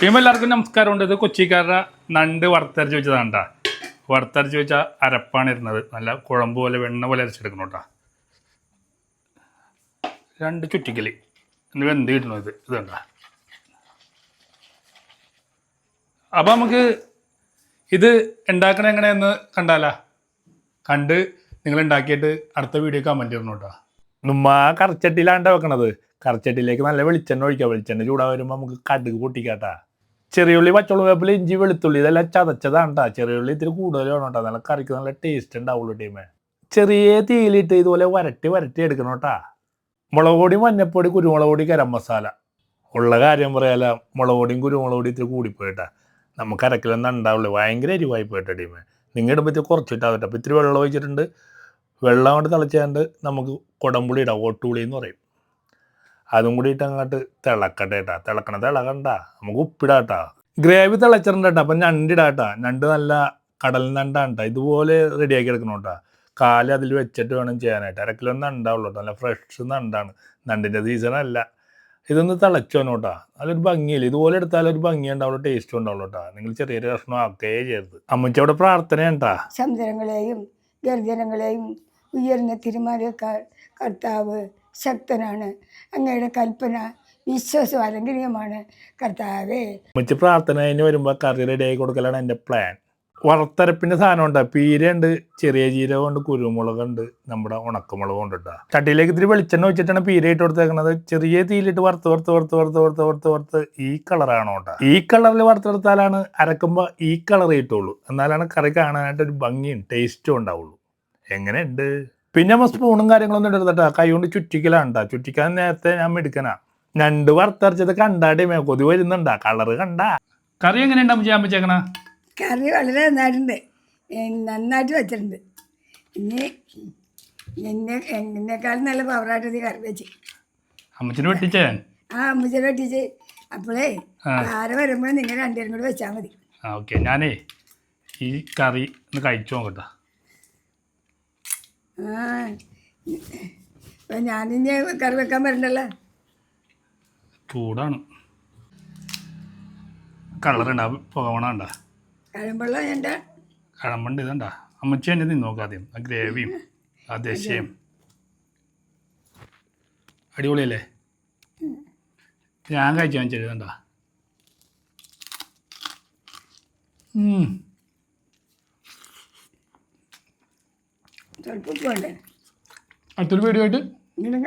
Team എല്ലാവർക്കും നമസ്കാരമുണ്ട് ഇത് കൊച്ചിക്കാരുടെ നണ്ട് വറുത്തരച്ച് വെച്ചതാണ് കേട്ടോ വറുത്തരച്ച് വെച്ച അരപ്പാണ് ഇരുന്നത് നല്ല കുഴമ്പ് പോലെ വെണ്ണ പോലെ അരച്ചെടുക്കണം കേട്ടോ രണ്ട് ചുറ്റിക്കൽ. എന്ന് വെന്ത് കിട്ടണം ഇത്. ഇത് കണ്ട? അപ്പം നമുക്ക് ഇത് ഉണ്ടാക്കണ എങ്ങനെയെന്ന് കണ്ടാലാ? കണ്ട് നിങ്ങൾ ഉണ്ടാക്കിയിട്ട് അടുത്ത വീഡിയോ കമന്റ് ചെയ്യണം കേട്ടോ നമ്മ കറച്ചട്ടിയിലാണ്ട വെക്കണത്. കറച്ചട്ടിയിലേക്ക് നല്ല വെളിച്ചെണ്ണ ഒഴിക്കാം. വെളിച്ചെണ്ണ ചൂടാ വരുമ്പോൾ നമുക്ക് കടുക് പൊട്ടിക്കാട്ടാ ചെറിയുള്ളി പച്ചമുളക് വേപ്പിൽ ഇഞ്ചി വെളുത്തുള്ളി ഇതെല്ലാം ചതച്ചതാണ് കേട്ടോ ചെറിയുള്ളി ഇത്തിരി കൂടുതൽ വേണം കേട്ടോ നല്ല കറിക്ക് നല്ല ടേസ്റ്റ് ഉണ്ടാവുള്ളൂ ടീമേ. ചെറിയ തീയിലിട്ട് ഇതുപോലെ വരട്ടി വരട്ടി എടുക്കണം കേട്ടാ മുളക് പൊടി മഞ്ഞപ്പൊടി കുരുമുളക് പൊടി ഗരം മസാല. ഉള്ള കാര്യം പറയാല മുളക് പൊടിയും കുരുമുളക് പൊടി ഇത്തിരി കൂടിപ്പോയിട്ടാ. നമുക്ക് അരക്കിലൊന്നും ഉണ്ടാവുള്ളൂ. ഭയങ്കര എരിവായി പോയിട്ടാ ടീമേ. നിങ്ങൾ ഇടുമ്പോൾ കുറച്ചിട്ടാ പറ്റും അപ്പോൾ ഇത്തിരി വെള്ളം ഒഴിച്ചിട്ടുണ്ട്. വെള്ളം കൊണ്ട് തിളച്ചാണ്ട് നമുക്ക് കുടംപുളി ഇടാം. ഓട്ടുപുളി എന്ന് പറയും. അതും കൂടി ഇട്ട് അങ്ങോട്ട് തിളക്കട്ടെ കേട്ടാ തിളക്കണ തിളകണ്ട. നമുക്ക് ഉപ്പിടാട്ടാ ഗ്രേവി തിളച്ചിട്ടുണ്ട് കേട്ടോ അപ്പം ഞണ്ടിടാട്ടാ ഞണ്ട് നല്ല കടൽ നണ്ടാണ് കേട്ടോ ഇതുപോലെ റെഡിയാക്കി എടുക്കണം കേട്ടോ കാൽ അതിൽ വെച്ചിട്ട് വേണം ചെയ്യാനായിട്ട്. അര കിലോ നണ്ടാവുള്ളൂ നല്ല ഫ്രഷ് നണ്ടാണ് നണ്ടിന്റെ സീസൺ അല്ല. ഇതൊന്ന് തിളച്ചോനോ കേട്ടോ നല്ലൊരു ഭംഗിയില്ല? ഇതുപോലെ എടുത്താൽ ഒരു ഭംഗി ഉണ്ടാവുള്ളൂ ടേസ്റ്റ് ഉണ്ടാവുള്ളൂ കേട്ടോ നിങ്ങൾ ചെറിയൊരു കഷ്ണം ആക്കേ ചെയ്യരുത്. അമ്മച്ചവിടെ പ്രാർത്ഥന ഉണ്ടാ സമുദ്രങ്ങളെയും ഗർജനങ്ങളെയും ഉയർന്ന തിരുമാലക്കാർ കർത്താവ് ശക്തനാണ്. അങ്ങയുടെ കൽപ്പന വിശ്വാസം അലംഘനീയമാണ് കർത്താവേ. മറ്റു പ്രാർത്ഥന കഴിഞ്ഞ് വരുമ്പോൾ കറി റെഡി ആയി കൊടുക്കലാണ് എന്റെ പ്ലാൻ വറുത്തരപ്പിന്റെ സാധനം ഉണ്ട് പീരയുണ്ട് ചെറിയ ജീരകമുണ്ട് കുരുമുളകുണ്ട് നമ്മുടെ ഉണക്കമുളകും ഉണ്ട് കേട്ടോ ചട്ടിയിലേക്ക് ഇത്തിരി വെളിച്ചെണ്ണ വെച്ചിട്ടാണ് പീര ഇട്ട് കൊടുത്തേക്കുന്നത് ചെറിയ തീയിലിട്ട് വറുത്ത് വറുത്ത് വറുത്ത് വറുത്ത് വറുത്ത് വറുത്ത് വറുത്ത് ഈ കളറാണ് കേട്ടോ. ഈ കളറിൽ വറുത്തെടുത്താലാണ് അരക്കുമ്പോൾ ഈ കളർ കിട്ടുള്ളൂ എന്നാലാണ് കറി കാണാനായിട്ട് ഒരു ഭംഗിയും ടേസ്റ്റും ഉണ്ടാവുള്ളൂ. എങ്ങനെയുണ്ട്? പിന്നെ നമ്മൾ സ്പൂണും കാര്യങ്ങളൊന്നും എടുത്തിട്ടാ കൈ കൊണ്ട് ചുറ്റിക്കലാണ്ടാ ചുറ്റിക്കാൻ നേരത്തെ ഞാൻ മെടുക്കനാ. രണ്ട് വറുത്തരച്ചത് കണ്ടാടേ മേ കൊതി വരുന്നുണ്ടാ. കളറ് കണ്ടാ. കറി എങ്ങനെയുണ്ടാവും ചെയ്യാൻ പറ്റേക്കണ കറി വളരെ നന്നായിട്ടുണ്ട്. നന്നായിട്ട് വെച്ചിട്ടുണ്ട്. ഇനി എന്നെ എന്നെക്കാളും നല്ല പവറായിട്ട് ഇത് കറി വെച്ച്. അമ്മച്ചിന് വെട്ടിച്ചേ? ആ അമ്മച്ചനെ വെട്ടിച്ച്. അപ്പോഴേ. ആരെ വരുമ്പോൾ നിങ്ങൾ രണ്ടുപേരും കൂടി വെച്ചാൽ മതി. ഓക്കെ. ഞാനേ ഈ കറി ഒന്ന് കഴിച്ചു നോക്കട്ടെ. ആ. ഇപ്പം ഞാനിനി കറി വെക്കാൻ വരണ്ടല്ലോ? ചൂടാണ്. കളറുണ്ടാ പുകവണണ്ട കഴിയുമ്പോഴോ എന്റെ കഴമ്പണ്ട് ഇതണ്ട? അമ്മച്ചി തന്നെ നിന്ന് നോക്കാം ആദ്യം. ആ ഗ്രേവിയും ആ ദശയും. അടിപൊളിയല്ലേ? ഞാൻ കഴിച്ചു വാങ്ങിച്ചത് ഉപ്പ് വേണ്ടേ? അടുത്തൊരു വീഡിയോ ആയിട്ട് ഇങ്ങനെ